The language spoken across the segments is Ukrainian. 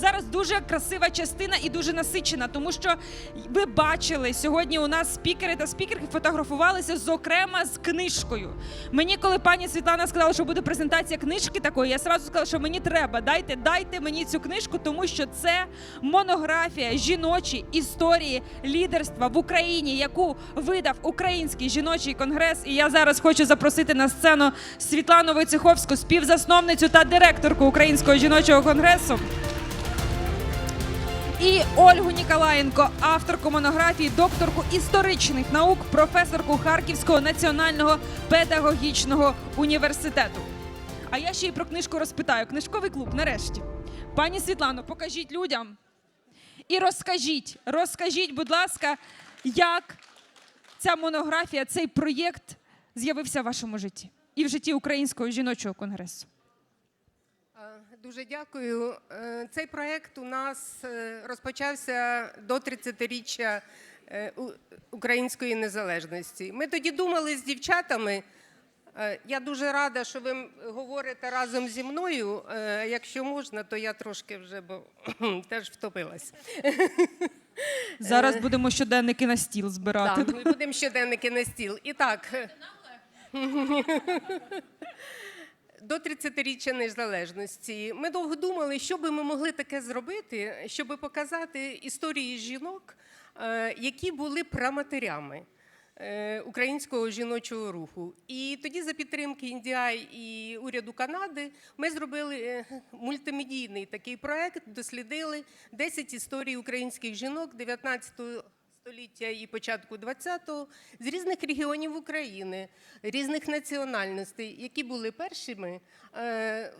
зараз дуже красива частина і дуже насичена, тому що ви бачили сьогодні. У нас спікери та спікерки фотографувалися зокрема з книжкою. Мені, коли пані Світлана сказала, що буде презентація книжки такої, я сразу сказала, що мені треба. Дайте, дайте мені цю книжку, тому що це монографія жіночі історії лідерства в Україні, яку видав Український жіночий конгрес. І я зараз хочу запросити на сцену Світлану Войцеховську, співзасновницю та директорку Українського жіночого конгресу. І Ольгу Ніколаєнко, авторку монографії, докторку історичних наук, професорку Харківського національного педагогічного університету. А я ще й про книжку розпитаю. Книжковий клуб, нарешті. Пані Світлано, покажіть людям і розкажіть, розкажіть, будь ласка, як ця монографія, цей проєкт з'явився в вашому житті і в житті Українського жіночого конгресу. Дуже дякую. Е, Цей проект у нас е, розпочався до 30-річчя е, української незалежності. Ми тоді думали з дівчатами. Я дуже рада, що ви говорите разом зі мною. Якщо можна, то я трошки вже бо теж втопилась. Зараз будемо щоденники на стіл збирати. Так, ми будемо щоденники на стіл. І так. До 30-річчя незалежності ми довго думали, що би ми могли таке зробити, щоб показати історії жінок, е, які були праматерями е, українського жіночого руху. І тоді, за підтримки Індіай і уряду Канади, ми зробили е, мультимедійний такий проект, дослідили 10 історій українських жінок 19 століття і початку 20-го з різних регіонів України, різних національностей, які були першими, е,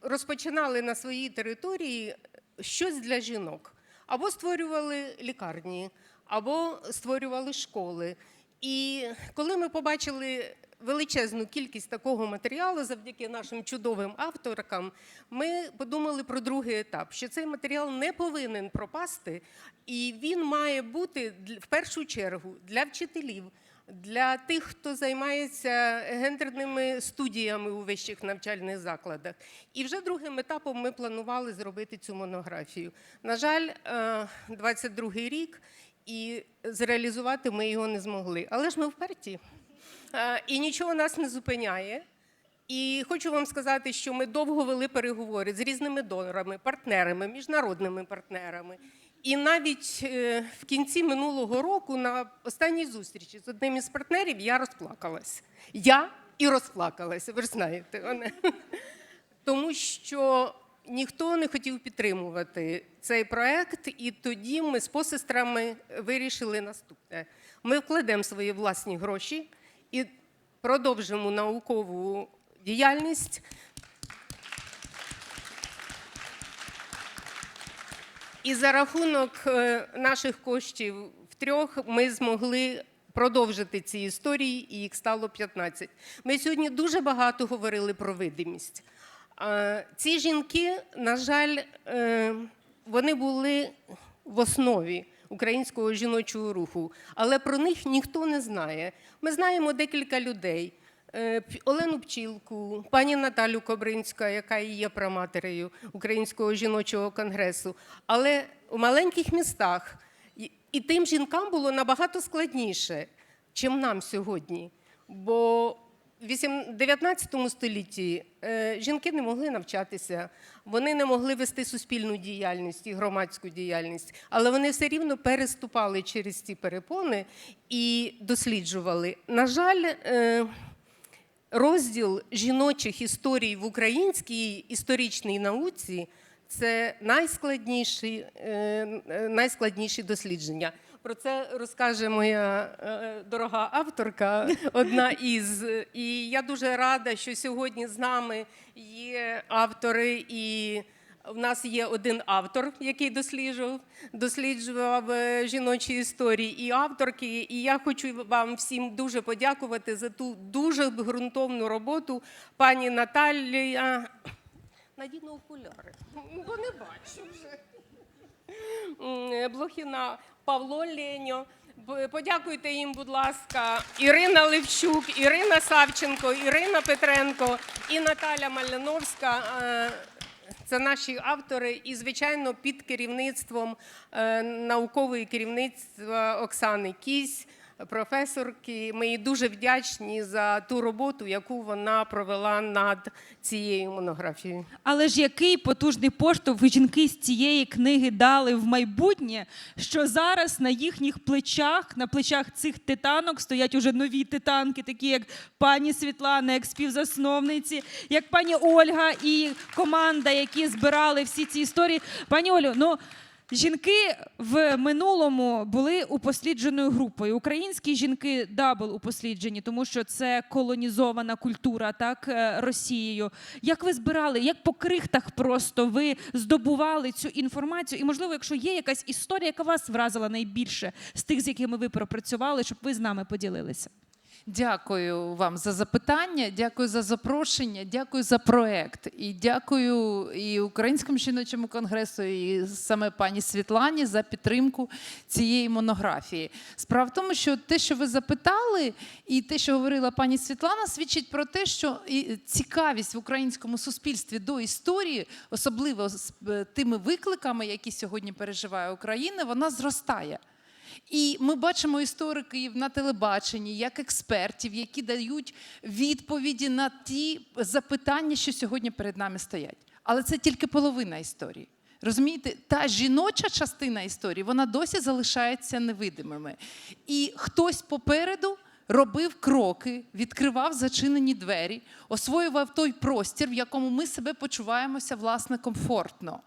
розпочинали на своїй території щось для жінок. Або створювали лікарні, або створювали школи. І коли ми побачили величезну кількість такого матеріалу завдяки нашим чудовим авторкам, ми подумали про другий етап, що цей матеріал не повинен пропасти, і він має бути в першу чергу для вчителів, для тих, хто займається гендерними студіями у вищих навчальних закладах. І вже другим етапом ми планували зробити цю монографію. На жаль, 22-й рік, і зреалізувати ми його не змогли. Але ж ми вперті. Е, І нічого нас не зупиняє. І хочу вам сказати, що ми довго вели переговори з різними донорами, партнерами, міжнародними партнерами. І навіть е, в кінці минулого року на останній зустрічі з одним із партнерів я розплакалась. Я і розплакалася, ви ж знаєте. Вона. Тому що ніхто не хотів підтримувати цей проект, і тоді ми з посестрами вирішили наступне: ми вкладемо свої власні гроші і продовжимо наукову діяльність. І за рахунок е, наших коштів втрьох ми змогли продовжити ці історії, і їх стало 15. Ми сьогодні дуже багато говорили про видимість. Ці жінки, на жаль, е, вони були в основі українського жіночого руху, але про них ніхто не знає. Ми знаємо декілька людей. Е, Олену Пчілку, пані Наталю Кобринська, яка і є праматерею Українського жіночого конгресу. Але у маленьких містах і тим жінкам було набагато складніше, чим нам сьогодні. Бо в вісім- 19 столітті е, жінки не могли навчатися, вони не могли вести суспільну діяльність і громадську діяльність, але вони все рівно переступали через ці перепони і досліджували. На жаль, е, розділ жіночих історій в українській історичній науці це найскладніші, е, найскладніші дослідження. Про це розкаже моя е, дорога авторка, одна із. І я дуже рада, що сьогодні з нами є автори і. В нас є один автор, який досліджував, досліджував е, жіночі історії і авторки. І я хочу вам всім дуже подякувати за ту дуже ґрунтовну роботу пані Наталія. Надіну окуляри, бо не бачу вже. Блохіна Павло Леньо. Подякуйте їм, будь ласка, Ірина Левчук, Ірина Савченко, Ірина Петренко і Наталя Маляновська. Е, Це наші автори, і звичайно, під керівництвом е, наукової керівництва Оксани Кісь, професорки. Ми їй дуже вдячні за ту роботу, яку вона провела над цією монографією. Але ж який потужний поштовх жінки з цієї книги дали в майбутнє, що зараз на їхніх плечах, на плечах цих титанок стоять уже нові титанки, такі як пані Світлана, як співзасновниці, як пані Ольга і команда, які збирали всі ці історії. Пані Олю, ну. Жінки в минулому були упослідженою групою. Українські жінки дабл упосліджені, тому що це колонізована культура, так е, Росією. Як ви збирали, як по крихтах просто ви здобували цю інформацію? І можливо, якщо є якась історія, яка вас вразила найбільше з тих, з якими ви пропрацювали, щоб ви з нами поділилися? Дякую вам за запитання, дякую за запрошення, дякую за проект. І дякую і Українському жіночому конгресу, і саме пані Світлані за підтримку цієї монографії. Справа в тому, що те, що ви запитали, і те, що говорила пані Світлана, свідчить про те, що цікавість в українському суспільстві до історії, особливо з е, тими викликами, які сьогодні переживає Україна, вона зростає. І ми бачимо істориків на телебаченні, як експертів, які дають відповіді на ті запитання, що сьогодні перед нами стоять. Але це тільки половина історії. Розумієте, та жіноча частина історії вона досі залишається невидимими. І хтось попереду робив кроки, відкривав зачинені двері, освоював той простір, в якому ми себе почуваємося власне комфортно.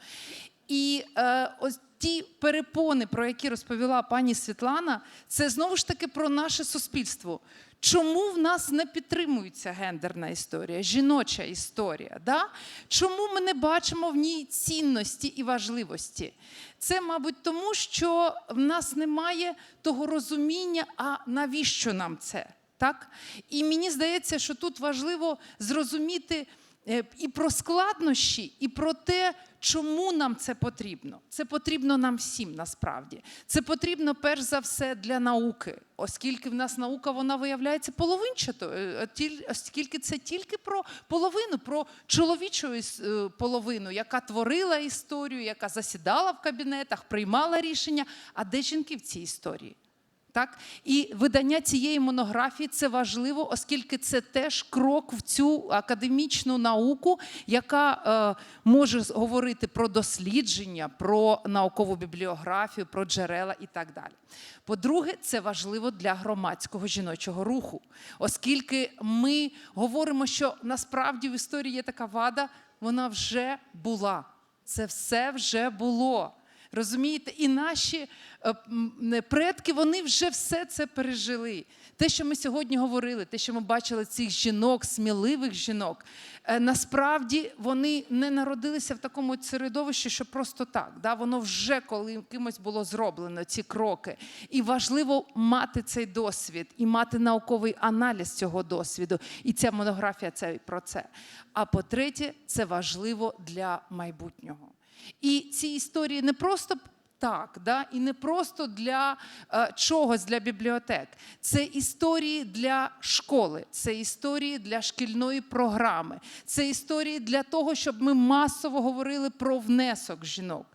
І е, ось ті перепони, про які розповіла пані Світлана, це знову ж таки про наше суспільство. Чому в нас не підтримується гендерна історія, жіноча історія? Да? Чому ми не бачимо в ній цінності і важливості? Це, мабуть, тому, що в нас немає того розуміння, а навіщо нам це? Так? І мені здається, що тут важливо зрозуміти е, і про складнощі, і про те, чому нам це потрібно. Це потрібно нам всім насправді. Це потрібно перш за все для науки, оскільки в нас наука вона виявляється половинчато, е, тіль- оскільки це тільки про половину, про чоловічу е, половину, яка творила історію, яка засідала в кабінетах, приймала рішення. А де жінки в цій історії? Так? І видання цієї монографії це важливо, оскільки це теж крок в цю академічну науку, яка е, може говорити про дослідження, про наукову бібліографію, про джерела і так далі. По-друге, це важливо для громадського жіночого руху, оскільки ми говоримо, що насправді в історії є така вада, вона вже була. Це все вже було. Розумієте, і наші е, предки вони вже все це пережили. Те, що ми сьогодні говорили, те, що ми бачили цих жінок, сміливих жінок, е, насправді вони не народилися в такому середовищі, що просто так. Да? Воно вже коли кимось було зроблено ці кроки. І важливо мати цей досвід і мати науковий аналіз цього досвіду. І ця монографія це про це. А по-третє, це важливо для майбутнього. І ці історії не просто так, да? і не просто для е, чогось для бібліотек. Це історії для школи, це історії для шкільної програми, це історії для того, щоб ми масово говорили про внесок жінок.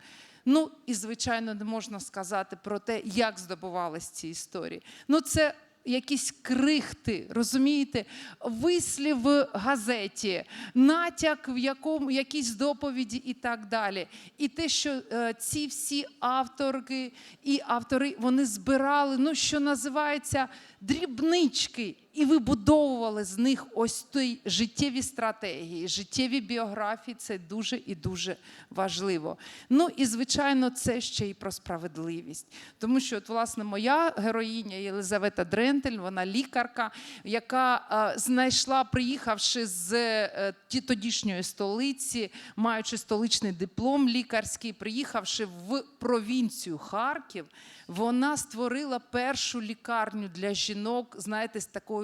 Ну і звичайно, не можна сказати про те, як здобувались ці історії. Ну, це якісь крихти, розумієте, вислів в газеті, натяк в якому якійсь доповіді і так далі. І те, що е, ці всі авторки і автори вони збирали, ну що називається дрібнички, і вибудовували з них ось той життєві стратегії, життєві біографії. Це дуже і дуже важливо. Ну і звичайно, це ще й про справедливість, тому що, от, власне, моя героїня Єлизавета Дрентель, вона лікарка, яка знайшла, приїхавши з е, тодішньої столиці, маючи столичний диплом лікарський, приїхавши в провінцію Харків, вона створила першу лікарню для жінок, знаєте, з такою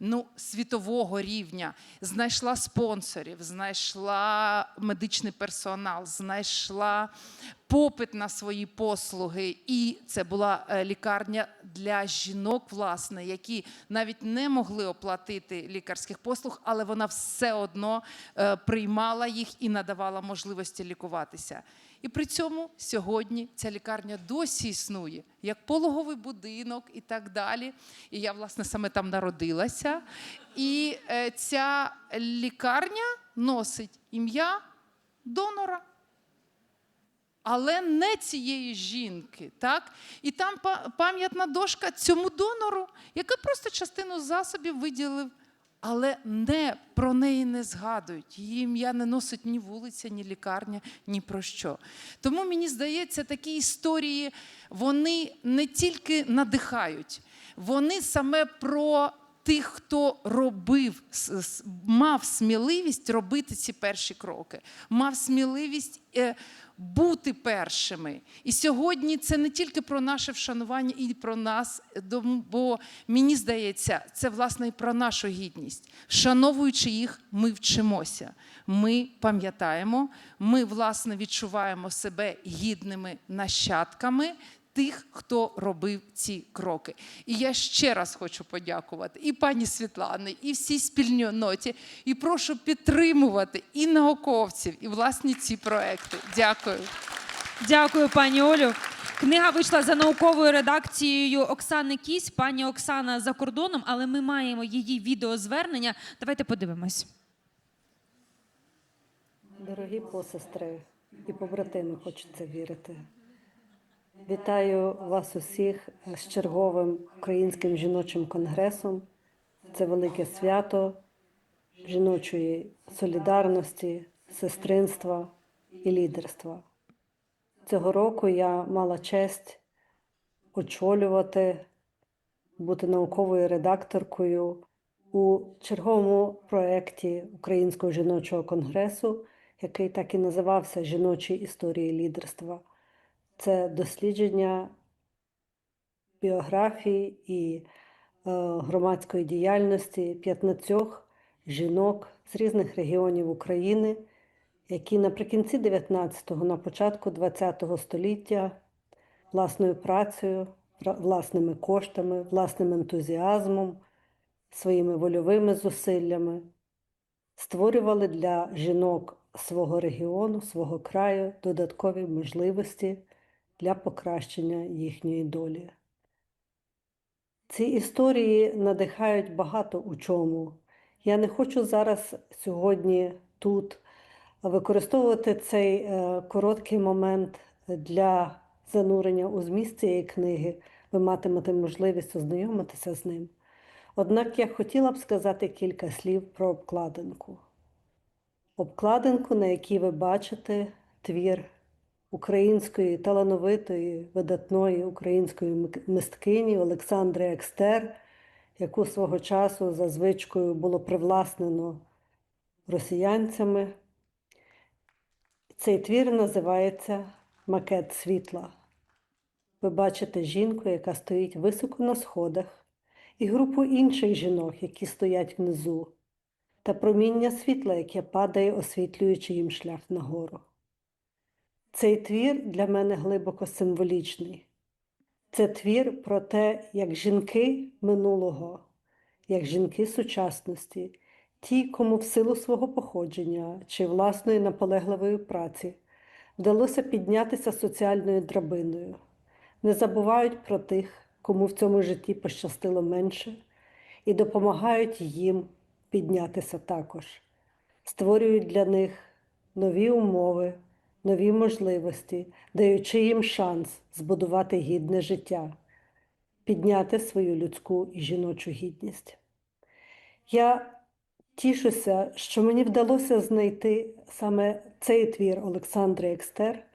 ну, світового рівня, знайшла спонсорів, знайшла медичний персонал, знайшла попит на свої послуги. І це була е, лікарня для жінок, власне, які навіть не могли оплатити лікарських послуг, але вона все одно е, приймала їх і надавала можливості лікуватися. І при цьому сьогодні ця лікарня досі існує як пологовий будинок і так далі. І я, власне, саме там народилася. І е, ця лікарня носить ім'я донора. Але не цієї жінки, так? І там пам'ятна дошка цьому донору, який просто частину засобів виділив, але не про неї не згадують. Її ім'я не носить ні вулиця, ні лікарня, ні про що. Тому мені здається, такі історії вони не тільки надихають, вони саме про тих, хто робив, мав сміливість робити ці перші кроки, мав сміливість е, бути першими. І сьогодні це не тільки про наше вшанування і про нас, бо мені здається, це власне і про нашу гідність. Вшановуючи їх, ми вчимося. Ми пам'ятаємо, ми власне відчуваємо себе гідними нащадками тих, хто робив ці кроки. І я ще раз хочу подякувати і пані Світлани, і всій спільноті, і прошу підтримувати і науковців, і власні ці проекти. Дякую. Дякую, пані Олю. Книга вийшла за науковою редакцією Оксани Кісь. Пані Оксана за кордоном, але ми маємо її відеозвернення. Давайте подивимось. Дорогі посестри і побратими, хочеться вірити. Вітаю вас усіх з черговим українським жіночим конгресом. Це велике свято жіночої солідарності, сестринства і лідерства. Цього року я мала честь очолювати, бути науковою редакторкою у черговому проєкті Українського жіночого конгресу, який так і називався Жіночі історії лідерства. Це дослідження біографії і е, громадської діяльності 15 жінок з різних регіонів України, які наприкінці 19-го, на початку 20-го століття власною працею, власними коштами, власним ентузіазмом, своїми вольовими зусиллями створювали для жінок свого регіону, свого краю додаткові можливості для покращення їхньої долі. Ці історії надихають багато у чому. Я не хочу зараз сьогодні тут використовувати цей е, короткий момент для занурення у зміст цієї книги. Ви матимете можливість ознайомитися з ним. Однак я хотіла б сказати кілька слів про обкладинку. Обкладинку, на якій ви бачите твір української талановитої, видатної української мисткині Олександри Екстер, яку свого часу за звичкою було привласнено росіянцями. Цей твір називається Макет світла. Ви бачите жінку, яка стоїть високо на сходах, і групу інших жінок, які стоять внизу, та проміння світла, яке падає, освітлюючи їм шлях нагору. Цей твір для мене глибоко символічний. Це твір про те, як жінки минулого, як жінки сучасності, ті, кому в силу свого походження чи власної наполегливої праці вдалося піднятися соціальною драбиною, не забувають про тих, кому в цьому житті пощастило менше, і допомагають їм піднятися також, створюють для них нові умови, нові можливості, даючи їм шанс збудувати гідне життя, підняти свою людську і жіночу гідність. Я тішуся, що мені вдалося знайти саме цей твір Олександри Екстер,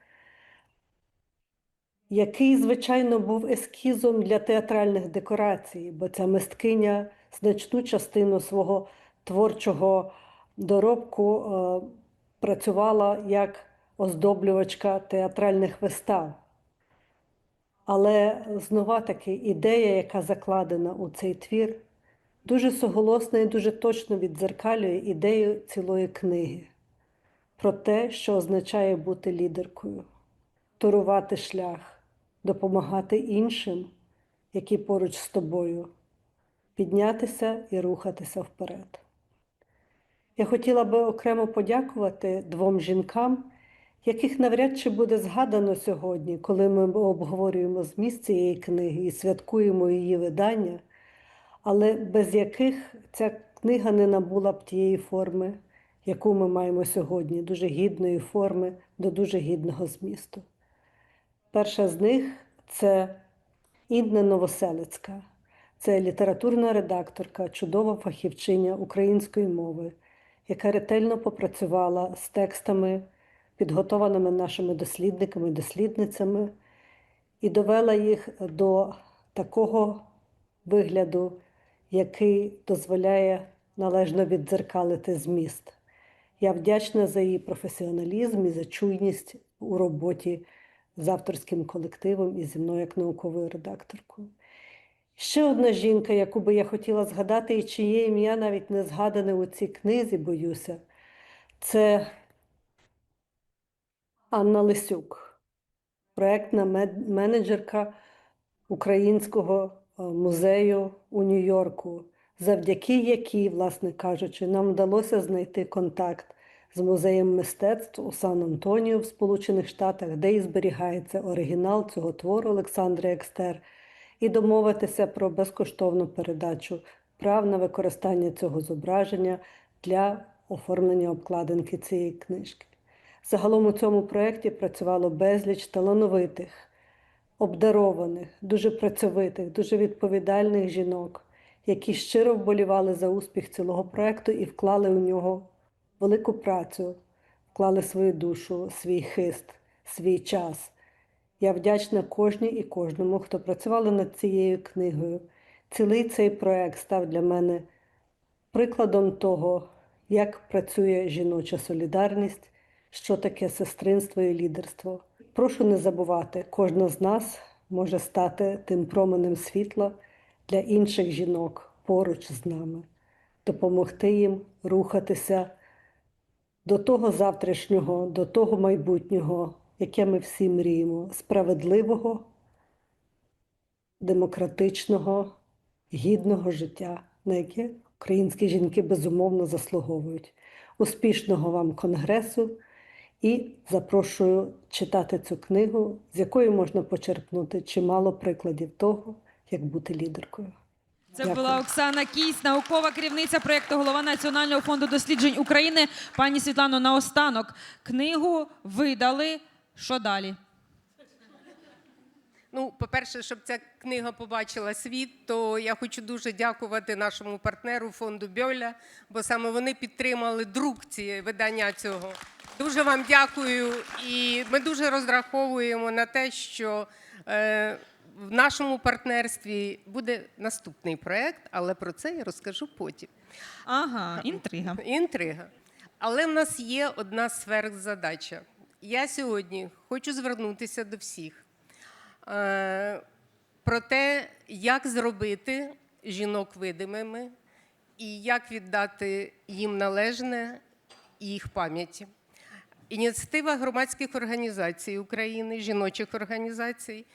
який, звичайно, був ескізом для театральних декорацій, бо ця мисткиня значну частину свого творчого доробку е, працювала як оздоблювачка театральних вистав. Але знова таки ідея, яка закладена у цей твір, дуже суголосно і дуже точно віддзеркалює ідею цілої книги про те, що означає бути лідеркою, турувати шлях, допомагати іншим, які поруч з тобою, піднятися і рухатися вперед. Я хотіла би окремо подякувати двом жінкам, яких навряд чи буде згадано сьогодні, коли ми обговорюємо зміст цієї книги і святкуємо її видання, але без яких ця книга не набула б тієї форми, яку ми маємо сьогодні, дуже гідної форми до дуже гідного змісту. Перша з них це Інна Новоселицька. Це літературна редакторка, чудова фахівчиня української мови, яка ретельно попрацювала з текстами, підготованими нашими дослідниками і дослідницями, і довела їх до такого вигляду, який дозволяє належно віддзеркалити зміст. Я вдячна за її професіоналізм і за чуйність у роботі з авторським колективом і зі мною як науковою редакторкою. Ще одна жінка, яку би я хотіла згадати, і чиє ім'я навіть не згадане у цій книзі, боюся, це Анна Лисюк, проектна менеджерка Українського е, музею у Нью-Йорку, завдяки якій, власне кажучи, нам вдалося знайти контакт з музеєм мистецтв у Сан-Антоніо в Сполучених Штатах, де і зберігається оригінал цього твору Олександри Екстер, і домовитися про безкоштовну передачу прав на використання цього зображення для оформлення обкладинки цієї книжки. Загалом у цьому проєкті працювало безліч талановитих, обдарованих, дуже працьовитих, дуже відповідальних жінок, які щиро вболівали за успіх цілого проєкту і вклали у нього велику працю, вклали свою душу, свій хист, свій час. Я вдячна кожній і кожному, хто працювали над цією книгою. Цілий цей проект став для мене прикладом того, як працює жіноча солідарність, що таке сестринство і лідерство. Прошу не забувати, кожна з нас може стати тим променем світла для інших жінок поруч з нами, допомогти їм рухатися до того завтрашнього, до того майбутнього, яке ми всі мріємо, справедливого, демократичного, гідного життя, на яке українські жінки безумовно заслуговують. Успішного вам конгресу і запрошую читати цю книгу, з якої можна почерпнути чимало прикладів того, як бути лідеркою. Це Дякую. була Оксана Кісь, наукова керівниця проєкту голова Національного фонду досліджень України. Пані Світлано, наостанок книгу видали. Що далі? Ну, по-перше, щоб ця книга побачила світ, то я хочу дуже дякувати нашому партнеру фонду Бьоля, бо саме вони підтримали друк цієї видання цього. Дуже вам дякую, і ми дуже розраховуємо на те, що е, в нашому партнерстві буде наступний проект, але про це я розкажу потім. Ага, інтрига. Інтрига. Але в нас є одна сверхзадача. Я сьогодні хочу звернутися до всіх е, про те, як зробити жінок видимими і як віддати їм належне їх пам'яті. Ініціатива громадських організацій України, жіночих організацій,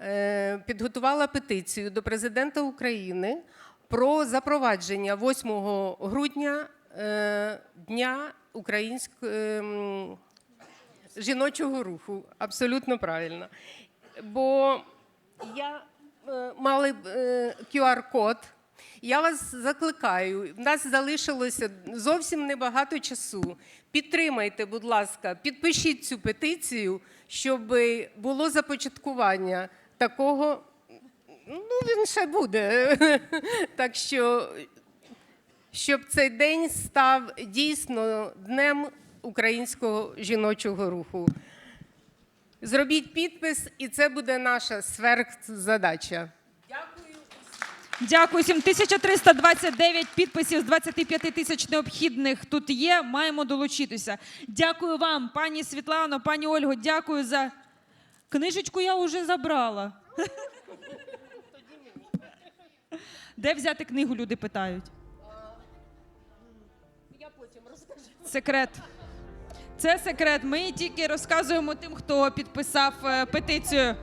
е, підготувала петицію до президента України про запровадження 8 грудня е, Дня українського ем, жіночого руху. Абсолютно правильно. Бо я е, мали б, е, QR-код. Я вас закликаю. В нас залишилося зовсім небагато часу. Підтримайте, будь ласка, підпишіть цю петицію, щоб було започаткування такого. Ну, він ще буде. Так що, щоб цей день став дійсно днем українського жіночого руху. Зробіть підпис, і це буде наша сверхзадача. Дякую всім. 1329 підписів з 25 тисяч необхідних тут є. Маємо долучитися. Дякую вам, пані Світлано, пані Ольго. Дякую за книжечку. Я вже забрала. Де взяти книгу, люди питають. Я потім розкажу. Секрет. Це секрет. Ми тільки розказуємо тим, хто підписав е, петицію.